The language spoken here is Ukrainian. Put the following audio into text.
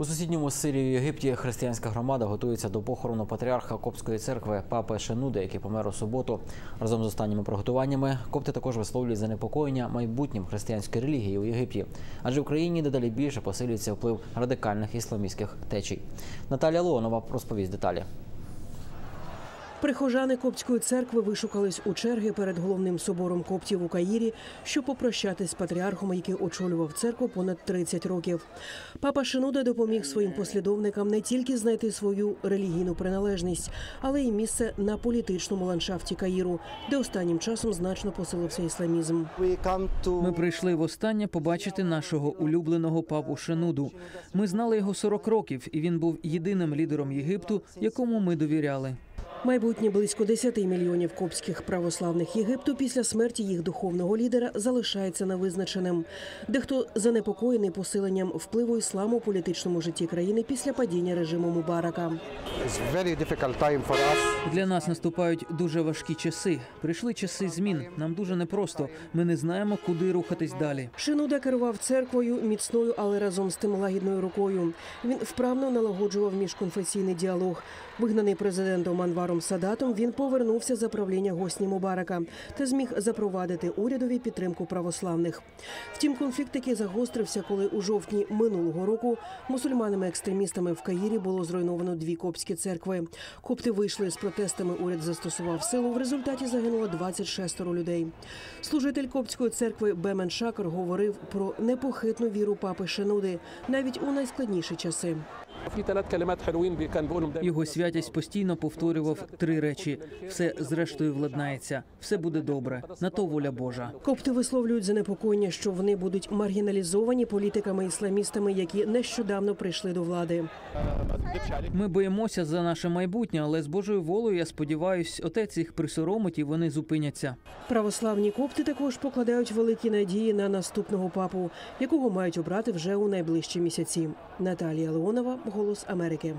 У сусідньому Сирії Єгипті християнська громада готується до похорону патріарха Копської церкви папи Шенуди, який помер у суботу. Разом з останніми приготуваннями копти також висловлюють занепокоєння майбутнім християнської релігії у Єгипті, адже в країні дедалі більше посилюється вплив радикальних ісламістських течій. Наталія Леонова розповість деталі. Прихожани Коптської церкви вишукались у черги перед головним собором коптів у Каїрі, щоб попрощатись з патріархом, який очолював церкву понад 30 років. Папа Шинуда допоміг своїм послідовникам не тільки знайти свою релігійну приналежність, але й місце на політичному ландшафті Каїру, де останнім часом значно посилився ісламізм. Ми прийшли востаннє побачити нашого улюбленого папу Шенуду. Ми знали його 40 років, і він був єдиним лідером Єгипту, якому ми довіряли. Майбутнє близько 10 мільйонів коптських православних Єгипту після смерті їх духовного лідера залишається невизначеним. Дехто занепокоєний посиленням впливу ісламу у політичному житті країни після падіння режиму Мубарака. Для нас наступають дуже важкі часи. Прийшли часи змін. Нам дуже непросто. Ми не знаємо, куди рухатись далі. Шинуда керував церквою міцною, але разом з тим лагідною рукою. Він вправно налагоджував міжконфесійний діалог. Вигнаний президентом Анваром Садатом, він повернувся за правління госні Мубарака та зміг запровадити урядові підтримку православних. Втім, конфлікт таки загострився, коли у жовтні минулого року мусульманами-екстремістами в Каїрі було зруйновано дві коптські церкви. Копти вийшли з протестами. Уряд застосував силу. В результаті загинуло 26 людей. Служитель коптської церкви Бемен Шакер говорив про непохитну віру папи Шенуди навіть у найскладніші часи. Його святість постійно повторював три речі: все зрештою владнається, все буде добре. На то воля Божа. Копти висловлюють занепокоєння, що вони будуть маргіналізовані політиками ісламістами, які нещодавно прийшли до влади. Ми боїмося за наше майбутнє, але з Божою волею я сподіваюся, отець їх присоромить і вони зупиняться. Православні копти також покладають великі надії на наступного папу, якого мають обрати вже у найближчі місяці. Наталія Леонова Голос Америки.